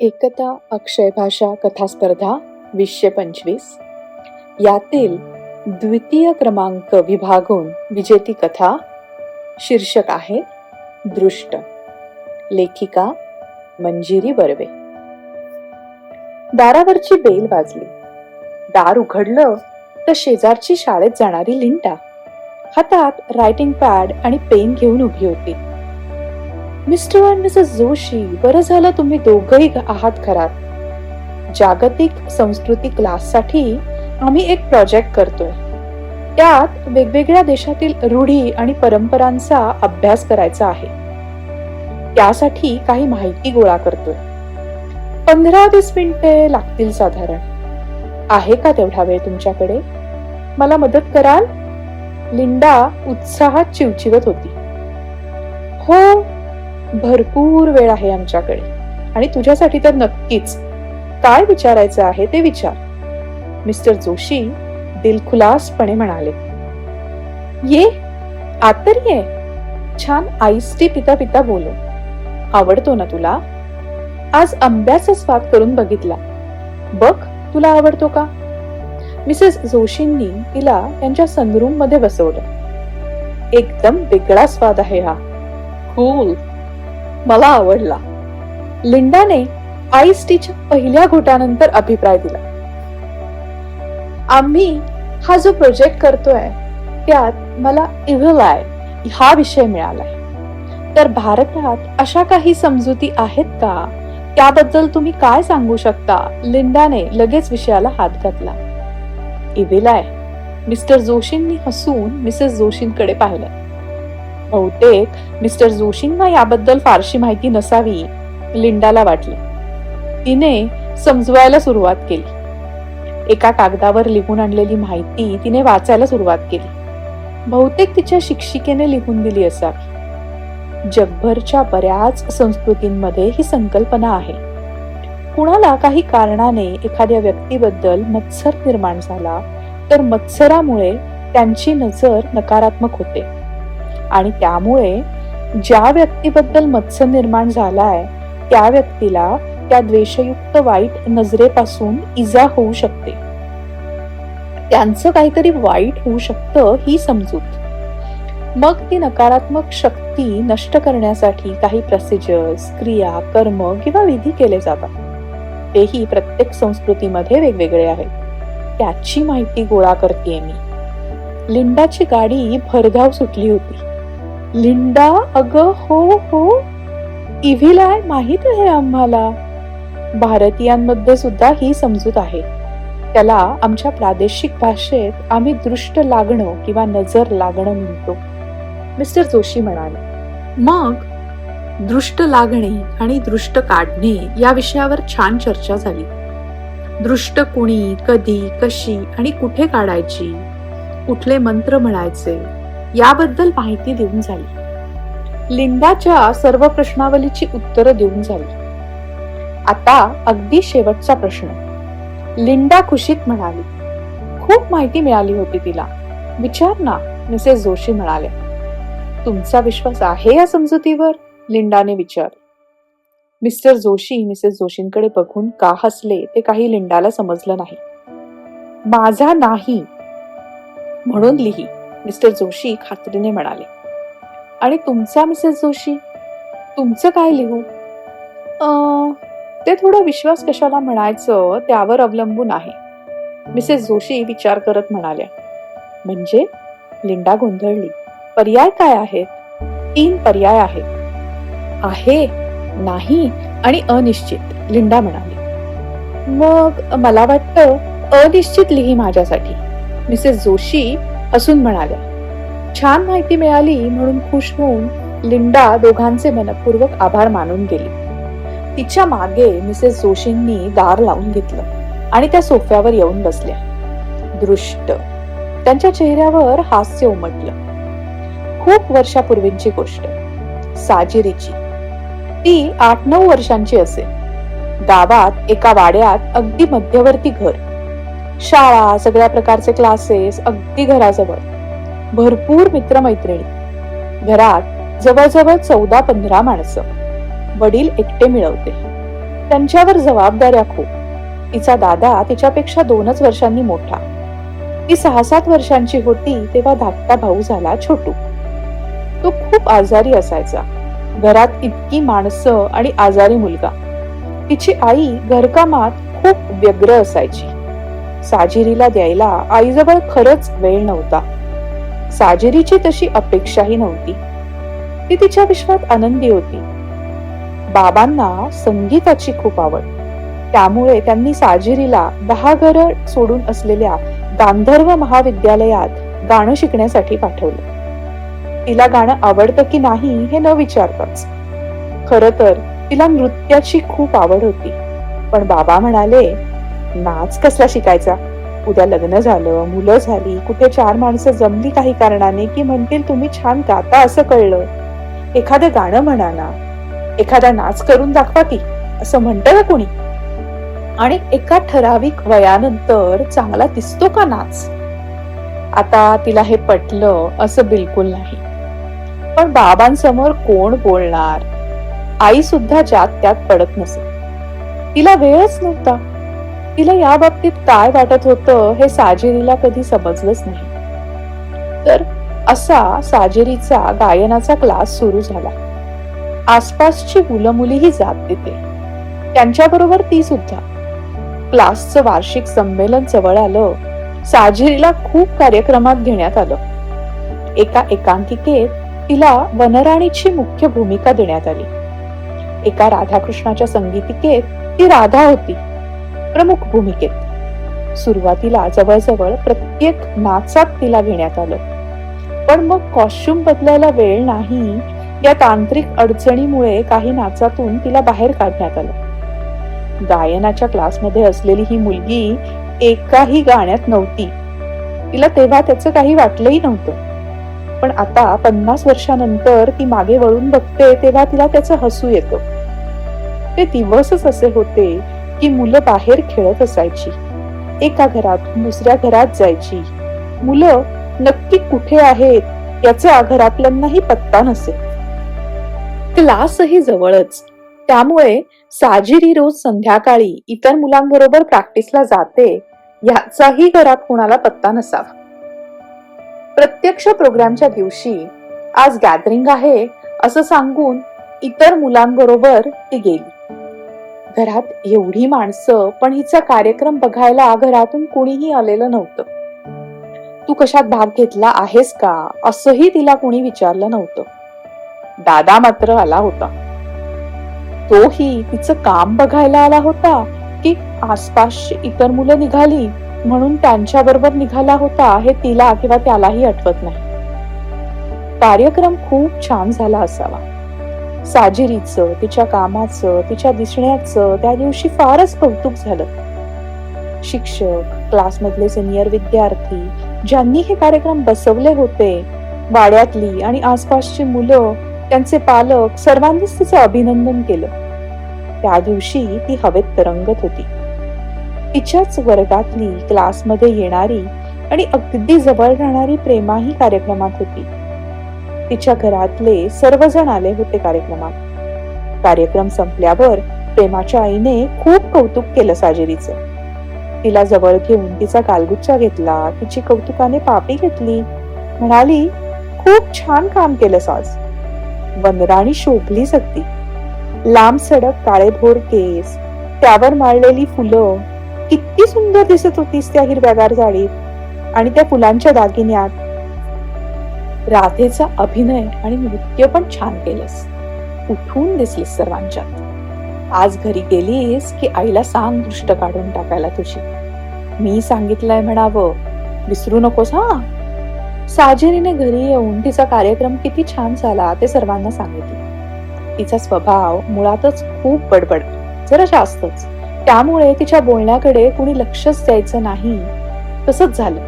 एकता अक्षय भाषा कथा स्पर्धा वीसशे पंचवीस. यातील द्वितीय क्रमांक विभागून विजेती कथा शीर्षक आहे दृष्ट. लेखिका मंजिरी बर्वे. दारावरची बेल वाजली. दार उघडलं तर शेजारची शाळेत जाणारी लिंटा. हातात रायटिंग पॅड आणि पेन घेऊन उभी होती. मिस्टर अँड मिसेस जोशी बरं झालं तुम्ही दोघही आहात घरात. जागतिक संस्कृती क्लाससाठी आम्ही एक प्रोजेक्ट करतोय. त्यात वेगवेगळ्या देशातील रूढी आणि परंपरांचा अभ्यास करायचा आहे. त्यासाठी काही माहिती गोळा करतोय. पंधरा वीस मिनिटे लागतील साधारण. आहे का तेवढा वेळ तुमच्याकडे? मला मदत कराल? लिंडा उत्साहात चिवचिवत होती. हो भरपूर वेळ आहे आमच्याकडे. आणि तुझ्यासाठी तर नक्कीच. काय विचारायचं आहे ते विचार. मिस्टर जोशी दिलखुलासपणे म्हणाले. ये आत तरी ये. छान आईस टी पिता पिता बोलो आवडतो ना तुला? आज आंब्याचा स्वाद करून बघितला. बघ तुला आवडतो का? मिसेस जोशींनी तिला त्यांच्या सनरूममध्ये बसवलं. एकदम वेगळा स्वाद आहे हा. कूल मला आवडला. लिंडाने आईस टीच्या पहिल्या घोटानंतर अभिप्राय दिला. आम्ही हा जो प्रोजेक्ट करतोय त्यात मला इव्हल आय हा विषय मिळालाय. तर भारतात अशा काही समजुती आहेत का? त्याबद्दल तुम्ही काय सांगू शकता? लिंडाने लगेच विषयाला हात घातला. इव्हिल मिस्टर जोशींनी हसून मिसेस जोशींकडे पाहिलं. बहुतेक मिस्टर जोशींना याबद्दल फारशी माहिती नसावी लिंडाला वाटले. तिने समजवायला सुरुवात केली. एका कागदावर लिहून आणलेली माहिती तिने वाचायला सुरुवात केली. बहुतेक तिच्या शिक्षिकेने लिहून दिली असावी. जगभरच्या बऱ्याच संस्कृतींमध्ये ही संकल्पना आहे. कुणाला काही कारणाने एखाद्या व्यक्तीबद्दल मत्सर निर्माण झाला तर मत्सरामुळे त्यांची नजर नकारात्मक होते. आणि त्यामुळे ज्या व्यक्तीबद्दल मत्सर निर्माण झालाय त्या व्यक्तीला त्या द्वेषयुक्त वाईट नजरेपासून इजा होऊ शकते. त्यांचं काहीतरी वाईट होऊ शकतं ही समजूत. मग ती नकारात्मक शक्ती नष्ट करण्यासाठी काही प्रोसिजर्स क्रिया कर्म किंवा विधी केले जातात. तेही प्रत्येक संस्कृतीमध्ये वेगवेगळे आहेत. त्याची माहिती गोळा करते मी. लिंडाची गाडी भरधाव सुटली होती. लिंडा अग हो हो. इव्हिलाय माहीत माहीत आहे आम्हाला. भारतीयांमध्ये सुद्धा ही समजूत आहे. त्याला आमच्या प्रादेशिक भाषेत आम्ही दृष्ट लागणं किंवा नजर लागणं म्हणतो. मिस्टर जोशी म्हणाले मग दृष्ट लागणे आणि दृष्ट काढणे या विषयावर छान चर्चा झाली. दृष्ट कुणी कधी कशी आणि कुठे काढायची? कुठले मंत्र म्हणायचे? याबद्दल माहिती देऊन झाली लिंडाच्या सर्व प्रश्नावलीची उत्तरं देऊन झाली आता अगदी शेवटचा प्रश्न. लिंडा खुशीत म्हणाली. खूप माहिती मिळाली होती तिला. विचार ना मिसेस जोशी म्हणाले. तुमचा विश्वास आहे या समजुतीवर? लिंडाने विचार. मिस्टर जोशी मिसेस जोशींकडे बघून का हसले ते काही लिंडाला समजलं नाही. माझा नाही. म्हणून लिही. मिस्टर जोशी खात्रीने म्हणाले. आणि तुमचा मिसेस जोशी? तुमचं काय लिहू? ते थोडं विश्वास कशाला म्हणायचं त्यावर अवलंबून आहे. मिसेस जोशी विचार करत म्हणाल्या म्हणजे? लिंडा गोंधळली. पर्याय काय आहेत? तीन पर्याय आहेत. आहे नाही आणि अनिश्चित लिंडा म्हणाली. मग मला वाटतं अनिश्चित लिही माझ्यासाठी. मिसेस जोशी हसून म्हणाल्या छान माहिती मिळाली म्हणून खुश होऊन लिंडा दोघांचे मनपूर्वक आभार मानून गेली. तिच्यामागे मिसेस जोशींनी दार लावून घेतलं आणि त्या सोफ्यावर येऊन बसल्या. दृष्ट. त्यांच्या चेहऱ्यावर हास्य उमटलं. खूप वर्षापूर्वींची गोष्ट. साजिरीची. ती आठ नऊ वर्षांची असेल. गावात एका वाड्यात अगदी मध्यवर्ती घर. शाळा सगळ्या प्रकारचे क्लासेस अगदी घराजवळ. भरपूर मित्रमैत्रिणी. घरात जवळजवळ चौदा पंधरा माणसं. वडील एकटे मिळवते. त्यांच्यावर जबाबदाऱ्या खूप. तिचा दादा तिच्यापेक्षा दोनच वर्षांनी मोठा. ती सहा सात वर्षांची होती तेव्हा धाकटा भाऊ झाला छोटू. तो खूप आजारी असायचा. घरात इतकी माणसं आणि आजारी मुलगा. तिची आई घरकामात खूप व्यग्र असायची. साजिरीला द्यायला आईजवळ खरंच वेळ नव्हता. साजिरीची तशी अपेक्षाही नव्हती. ती तिच्या विश्वात आनंदी होती. बाबांना संगीताची खूप आवड. त्यामुळे त्यांनी साजिरीला दहा घर सोडून असलेल्या गांधर्व महाविद्यालयात गाणं शिकण्यासाठी पाठवलं. तिला गाणं आवडतं की नाही हे न विचारताच. खर तर तिला नृत्याची खूप आवड होती. पण बाबा म्हणाले नाच कसला शिकायचा? उद्या लग्न झालं मुलं झाली कुठे चार माणसं जमली काही कारणाने की म्हणतील तुम्ही छान गाता असं कळलं. एखादं गाणं म्हणा ना. एखादा नाच करून दाखवा की असं म्हणतं का कोणी? आणि एका ठराविक वयानंतर चांगला दिसतो का नाच? आता तिला हे पटलं असं बिलकुल नाही. पण बाबांसमोर कोण बोलणार? आई सुद्धा ज्यात त्यात पडत नसे. तिला वेळच नव्हता. तिला या बाबतीत काय वाटत होतं हे साजेरीला कधी समजलंच नाही. तर असा साजेरीचा गायनाचा क्लास सुरू झाला. आसपासची मुलं मुलीही जात देते त्यांच्याबरोबर ती सुद्धा. क्लासचं वार्षिक संमेलन जवळ आलं साजेरीला खूप कार्यक्रमात घेण्यात आलं. एका एकांकिकेत तिला वनराणीची मुख्य भूमिका देण्यात आली. एका राधाकृष्णाच्या संगीतिकेत ती राधा होती. प्रमुख भूमिकेत. सुरुवातीला जवळजवळ प्रत्येक नाचात तिला घेण्यात आलं. पण मग कॉस्ट्युम बदलायला वेळ नाही या तांत्रिक अडचणीमुळे काही नाचातून तिला बाहेर काढण्यात आलं. गायनाच्या क्लासमध्ये असलेली ही मुलगी एकाही गाण्यात नव्हती. तिला तेव्हा त्याचं काही वाटलंही नव्हतं. पण आता पन्नास वर्षानंतर ती मागे वळून बघते तेव्हा तिला त्याचं हसू येतं. ते दिवसच असे होते की मुलं बाहेर खेळत असायची. एका घरात दुसऱ्या घरात जायची. मुलं नक्की कुठे आहेत याचा घरातल्यांनाही पत्ता नसे. क्लासही जवळच. त्यामुळे साजिरी रोज संध्याकाळी इतर मुलांबरोबर प्रॅक्टिसला जाते याचाही घरात कोणाला पत्ता नसावा. प्रत्यक्ष प्रोग्रामच्या दिवशी आज गॅदरिंग आहे असं सांगून इतर मुलांबरोबर ती गेली. घरात एवढी माणसं पण हिचा कार्यक्रम बघायला घरातून कुणीही आलेलं नव्हतं. तू कशात भाग घेतला आहेस का? असंही तिला कुणी विचारलं नव्हतं. दादा मात्र आला होता. तोही तिचं काम बघायला आला होता की आसपासची इतर मुलं निघाली म्हणून त्यांच्या बरोबर निघाला होता हे तिला किंवा त्यालाही आठवत नाही. कार्यक्रम खूप छान झाला असावा. साजिरीचं तिच्या कामाचं तिच्या दिसण्याचं त्या दिवशी फारच कौतुक झालं. शिक्षक क्लासमधले सिनियर विद्यार्थी ज्यांनी हे कार्यक्रम बसवले होते वाड्यातली आणि आसपासची मुलं त्यांचे पालक सर्वांनीच तिचं अभिनंदन केलं. त्या दिवशी ती हवेत तरंगत होती. तिच्याच वर्गातली क्लासमध्ये येणारी आणि अगदी जवळ राहणारी प्रेमाही कार्यक्रमात होती. तिच्या घरातले सर्वजण आले होते कार्यक्रमात. कार्यक्रम संपल्यावर प्रेमाच्या आईने खूप कौतुक केलं साजेरीचं तिला जवळ घेऊन तिचा कालगुच्छा घेतला तिची कौतुकाने पापी घेतली. म्हणाली खूप छान काम केलं साज वनराणी शोभली सकती लांब सडक काळेभोर केस त्यावर माळलेली फुलं. किती सुंदर दिसत होतीस त्या हिरव्यागार झाडीत आणि त्या फुलांच्या दागिन्यात राधेचा अभिनय आणि नृत्य पण छान केलंस. उठून दिसलीस सर्वांच्यात. आज घरी गेलीस की आईला सांग दृष्ट काढून टाकायला तुझी. मी सांगितलंय म्हणावं विसरू नकोस हा. साजेरीने घरी येऊन तिचा कार्यक्रम किती छान झाला ते सर्वांना सांगितले. तिचा स्वभाव मुळातच खूप बडबड जरा जास्तच. त्यामुळे तिच्या बोलण्याकडे कुणी लक्षच द्यायचं नाही. तसंच झालं.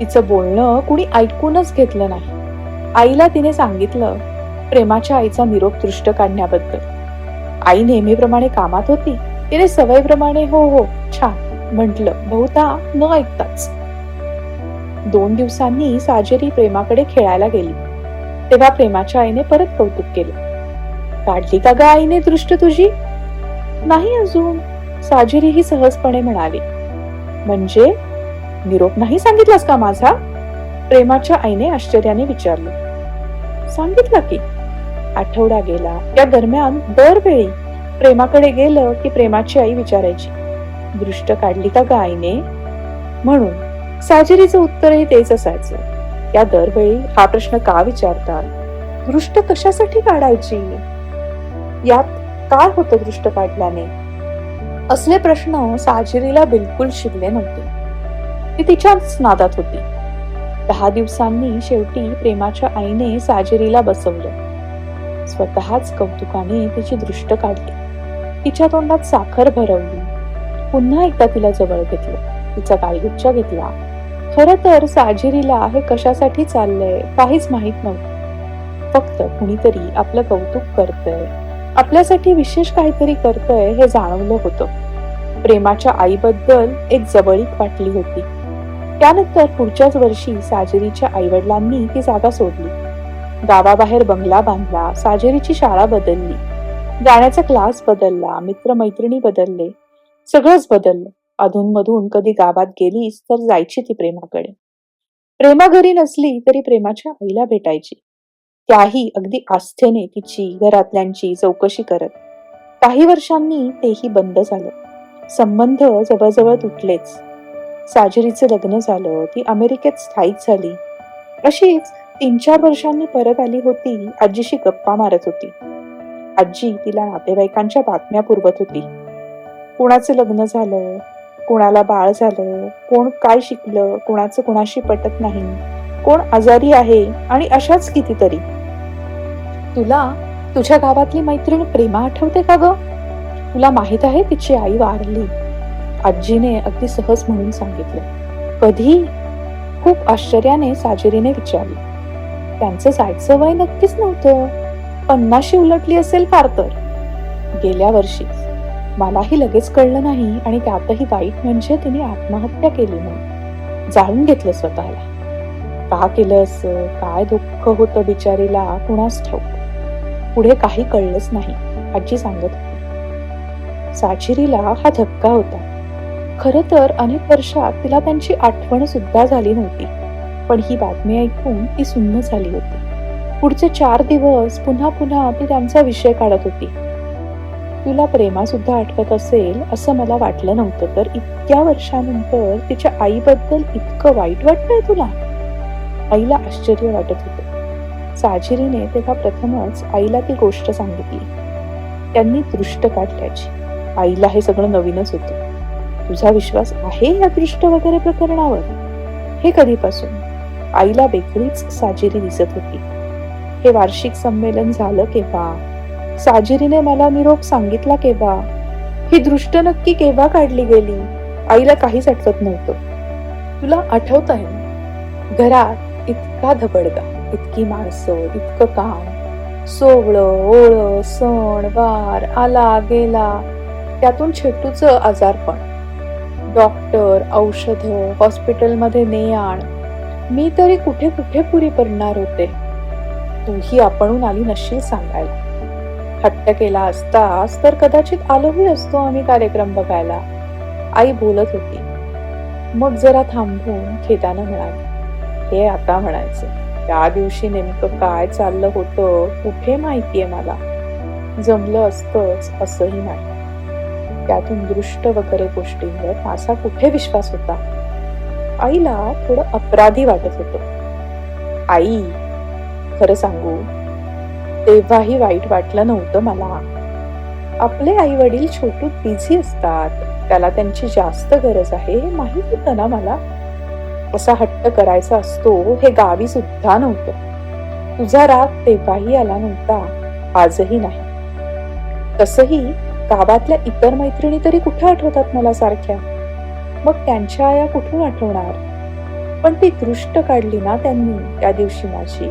तिचं बोलणं कुणी ऐकूनच घेतलं नाही. आईला तिने सांगितलं प्रेमाच्या आईचा निरोप दृष्ट काढण्याबद्दल. आई नेहमीप्रमाणे कामात होती. तिने सवयीप्रमाणे हो हो छान म्हटलं बहुता न ऐकताच. दोन दिवसांनी साजेरी प्रेमाकडे खेळायला गेली. तेव्हा प्रेमाच्या आईने परत कौतुक केलं. काढली का ग आईने दृष्ट तुझी? नाही अजून साजेरी ही सहजपणे म्हणाली. म्हणजे? निरोप नाही सांगितलास का माझा? प्रेमाच्या आईने आश्चर्याने विचारलं. सांगितलं की. आठवडा गेला. या दरम्यान दरवेळी प्रेमाकडे गेलं की प्रेमाची आई विचारायची. दृष्ट काढली का ग आईने? म्हणून साजेरीचं उत्तरही तेच असायचं. या दरवेळी हा प्रश्न का विचारतात? दृष्ट कशासाठी काढायची? यात काय होतं दृष्ट काढल्याने? असले प्रश्न साजिरीला बिलकुल शिवले नव्हते. ती तिच्याच नादात होती. दहा दिवसांनी शेवटी प्रेमाच्या आईने साजेरीला बसवलं. स्वतःच कौतुकाने तिची दृष्ट काढली. तिच्या तोंडात साखर भरवली. पुन्हा एकदा तिला जवळ घेतलं. तिचा गालगुच्छ घेतला. खर तर साजिरीला हे कशासाठी चाललंय काहीच माहीत नव्हतं. फक्त कुणीतरी आपलं कौतुक करतंय. आपल्यासाठी विशेष काहीतरी करतंय हे जाणवलं होतं. प्रेमाच्या आईबद्दल एक जवळीक वाटली होती. त्यानंतर पुढच्याच वर्षी साजिरीच्या आईवडिलांनी ती जागा सोडली. गावाबाहेर बंगला बांधला साजेरीची शाळा बदलली. गाण्याचा क्लास बदलला मित्रमैत्रिणी बदलले सगळंच बदललं. अधूनमधून कधी गावात गेलीस तर जायची ती प्रेमाकडे. प्रेमा घरी नसली तरी प्रेमाच्या आईला भेटायची. त्याही अगदी आस्थेने तिची घरातल्यांची चौकशी करत. काही वर्षांनी तेही बंद झालं. संबंध जवळजवळ तुटलेच. साजरीचं लग्न झालं ती अमेरिकेत स्थायिक झाली. अशीच तीन चार वर्षांनी परत आली होती आजीशी गप्पा मारत होती. आजी तिला नातेवाईकांच्या बातम्या पुरवत होती. कुणाचं लग्न झालं कुणाला बाळ झालं कोण काय शिकलं कुणाचं कुणाशी पटत नाही कोण आजारी आहे आणि अशाच कितीतरी. तुला तुझ्या गावातली मैत्रीण प्रेमा आठवते का ग? तुला माहीत आहे तिची आई वारली. आजीने अगदी सहज म्हणून सांगितलं. कधी खूप आश्चर्याने साजिरीने विचारले. त्यांचं जायचं वय नक्कीच नव्हतं. पन्नाशी उलटली असेल फार तर. गेल्या वर्षी. मलाही लगेच कळलं नाही आणि त्यातही वाईट म्हणजे तिने आत्महत्या केली म्हणून. जाळून घेतलं स्वतःला. का केलं असं? काय दुःख होतं बिचारीला? कुणास ठाऊक? पुढे काही कळलंच नाही आजी सांगत होती. साचिरीला हा धक्का होता. खर तर अनेक वर्षात तिला त्यांची आठवण सुद्धा झाली नव्हती. पण ही बातमी ऐकून ती सुन्न झाली होती. पुढचे चार दिवस पुन्हा पुन्हा ती त्यांचा विषय काढत होती. तुला प्रेमा सुद्धा आठवत असेल असं मला वाटलं नव्हतं तर इतक्या वर्षानंतर तिच्या आईबद्दल इतकं वाईट वाटतंय तुला? आईला आश्चर्य वाटत होतं. साजिरीने तेव्हा प्रथमच आईला ती गोष्ट सांगितली. त्यांनी दृष्ट काढल्याची. आईला हे सगळं नवीनच होतं. तुझा विश्वास आहे या दृष्ट वगैरे प्रकरणावर? हे कधीपासून? आईला बेकरीच साजिरी दिसत होती. हे वार्षिक संमेलन झालं केव्हा? साजिरीने मला निरोप सांगितला केव्हा? ही दृष्ट नक्की केव्हा काढली गेली? आईला काहीच आठवत नव्हतं. तुला आठवत आहे? घरात इतका धबडगा इतकी माणसं इतकं काम. सोवळं ओळ सण वार आला गेला. त्यातून छेटूचं आजारपण. डॉक्टर औषधं हॉस्पिटलमध्ये ने आण मी तरी कुठे कुठे पुरी पडणार होते? तूही आपणून आली नशील सांगायला. हट्ट केला असतास तर कदाचित आलोही असतो आम्ही कार्यक्रम बघायला. आई बोलत होती. मग जरा थांबून खेदानं म्हणाली. हे आता म्हणायचं. त्या दिवशी नेमकं काय चाललं होतं कुठे माहितीये मला? जमलं असतंच असंही नाही. त्यातून दृष्ट वगैरे गोष्टींवर माझा कुठे विश्वास होता? आईला थोडं अपराधी वाटत होतं. आई खरं सांगू तेव्हाही वाईट वाटलं नव्हतं मला. आपले आई वडील छोटूत बिझी असतात. त्याला त्यांची जास्त गरज आहे हे माहीत होतं ना मला? असा हट्ट करायचा असतो हे गावी सुद्धा नव्हतं. तुझा राग तेव्हाही आला नव्हता. आजही नाही. तसही गावातल्या इतर मैत्रिणी तरी कुठे आठवतात मला सारख्या? मग त्यांच्या आया कुठून आठवणार? पण ती दृष्ट काढली ना त्यांनी त्या दिवशी माझी.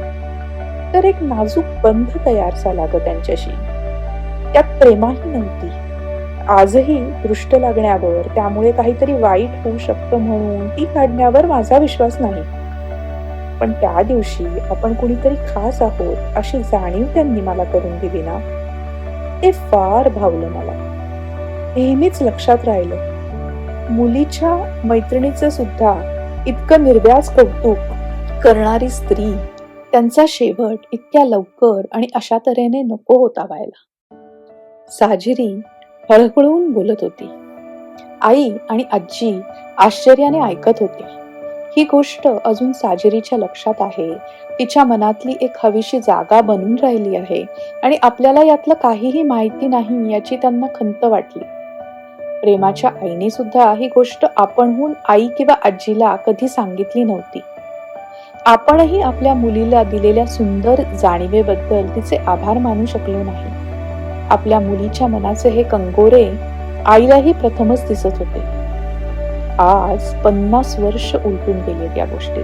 तर एक नाजूक बंध तयार झाला ग त्यांच्याशी. त्यात प्रेमाही नव्हती. आजही दृष्ट लागण्यावर त्यामुळे काहीतरी वाईट होऊ शकतं म्हणून ती काढण्यावर माझा विश्वास नाही. पण त्या दिवशी आपण कुणीतरी खास आहोत अशी जाणीव त्यांनी मला करून दिली ना. ते फार भावलं मला. नेहमीच लक्षात राहिलं. मुलीच्या मैत्रिणीचं सुद्धा इतकं निर्व्याज कौतुक करणारी स्त्री त्यांचा शेवट इतक्या लवकर आणि अशा तऱ्हेने नको होता व्हायला. साजिरी हळहळून बोलत होती. आई आणि आजी आश्चर्याने ऐकत होती. ही गोष्ट अजून साजिरीच्या लक्षात आहे. तिच्या मनातली एक हवीशी जागा बनून राहिली आहे आणि आपल्याला यातलं काहीही माहिती नाही याची त्यांना खंत वाटली. प्रेमाच्या आईने सुद्धा ही गोष्ट आपणहून आई किंवा आजीला कधी सांगितली नव्हती. आपणही आपल्या मुलीला दिलेल्या सुंदर जाणीवेबद्दल तिचे आभार मानू शकलो नाही. आपल्या मुलीच्या मनाचे हे कंगोरे आईलाही प्रथमच दिसत होते. आज पन्नास वर्ष उलटून गेले त्या गोष्टी.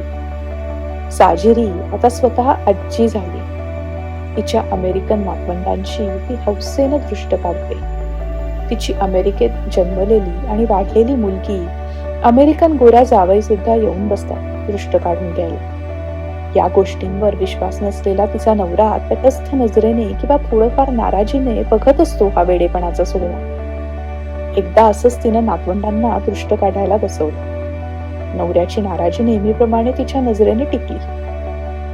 साजिरी आता स्वतः आजी झाली. तिच्या अमेरिकन नातवंडांची ती हौसेनं दृष्ट काढते. तिची अमेरिकेत जन्मलेली आणि वाढलेली मुलगी अमेरिकन गोऱ्या जावई सुद्धा येऊन बसतात दृष्ट काढून घ्यायला. या गोष्टींवर विश्वास नसलेला तिचा नवरा तटस्थ नजरेने किंवा थोडंफार नाराजीने बघत असतो हा वेडेपणाचा सोहळा. एकदा असंच तिनं नातवंडांना दृष्ट काढायला बसवलं. नवऱ्याची नाराजी नेहमीप्रमाणे तिच्या नजरेने टिकली.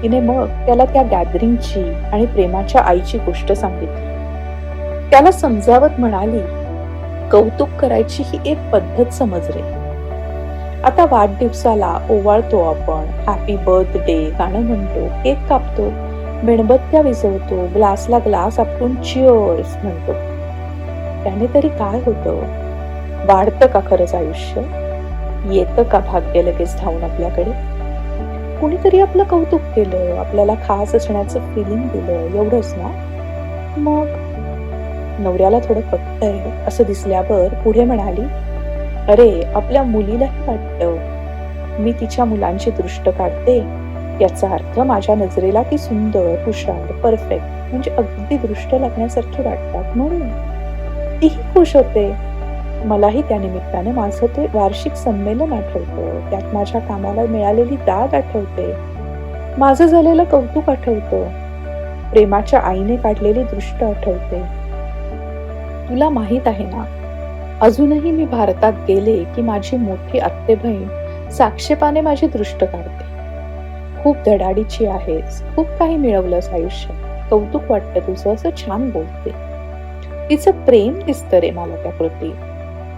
तिने मग त्याला त्या गॅदरिंगची आणि प्रेमाच्या आईची गोष्ट सांगितली. त्याला समजावत म्हणाली कौतुक करायची ही एक पद्धत समज रे आता वाढदिवसाला ओवाळतो आपण हॅपी बर्थडे गाणं म्हणतो केक कापतो मेणबत्त्या विझवतो ग्लासला ग्लास आपटून चिअर्स म्हणतो. त्याने तरी काय होतं? वाढतं का खरंच आयुष्य? येतं का भाग्य लगेच धावून आपल्याकडे? कुणीतरी आपलं कौतुक केलं आपल्याला खास असण्याचं फिलिंग दिलं एवढंच ना? मग? नवऱ्याला थोडं पटतंय असं दिसल्यावर पुढे म्हणाली अरे आपल्या मुलीलाही वाटतं. मी तिच्या मुलांची दृष्ट काढते. याचा अर्थ माझ्या नजरेला ती सुंदर हुशार परफेक्ट म्हणजे अगदी दृष्ट लागण्यासारखी वाटतात म्हणून. तीही खुश होते मलाही त्या निमित्ताने माझं ते वार्षिक संमेलन आठवतं. त्यात माझ्या कामाला मिळालेली दाद आठवते. माझं झालेलं कौतुक आठवतं. प्रेमाच्या आईने काढलेली दृष्ट आठवते. तुला माहीत आहे ना अजूनही मी भारतात गेले की माझी मोठी आत्ते बहीण साक्षेपाने माझी दृष्ट काढते. खूप धडाडीची आहेस खूप काही मिळवलंस आयुष्य कौतुक वाटतं तुझं असं छान बोलते. तिचं प्रेम दिसतं रे मला त्या कृती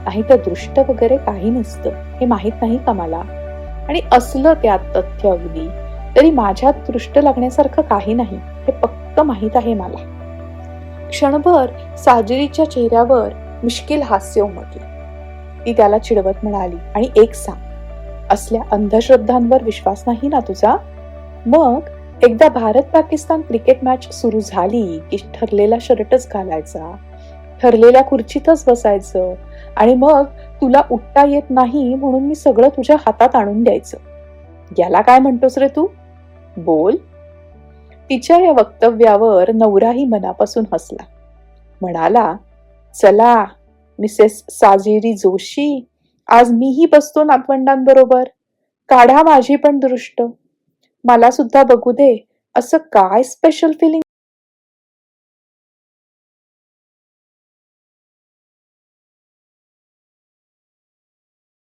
नाही तर दृष्ट वगैरे काही नसतं. हे माहीत नाही का मला? आणि असलं त्यात तथ्य अगदी तरी माझ्यात दृष्ट लागण्यासारखं काही नाही. हे पक्क माहीत आहे मला. क्षणभर साजरीच्या चेहऱ्यावर मिश्किल हास्य उमटले. ती त्याला चिडवत म्हणाली आणि एक सांग असल्या अंधश्रद्धांवर विश्वास नाही ना तुझा? मग एकदा भारत पाकिस्तान क्रिकेट मॅच सुरू झाली की ठरलेला शर्टच घालायचा? ठरलेल्या खुर्चीतच बसायचं. आणि मग तुला उठता येत नाही म्हणून मी सगळं तुझ्या हातात आणून द्यायचं. याला काय म्हणतोस रे तू? बोल. तिच्या या वक्तव्यावर नवराही मनापासून हसला. म्हणाला चला मिसेस साजेरी जोशी आज मीही बसतो नातवंडांबरोबर. काढा माझी पण दृष्ट. मला सुद्धा बघू दे असं काय स्पेशल फिलिंग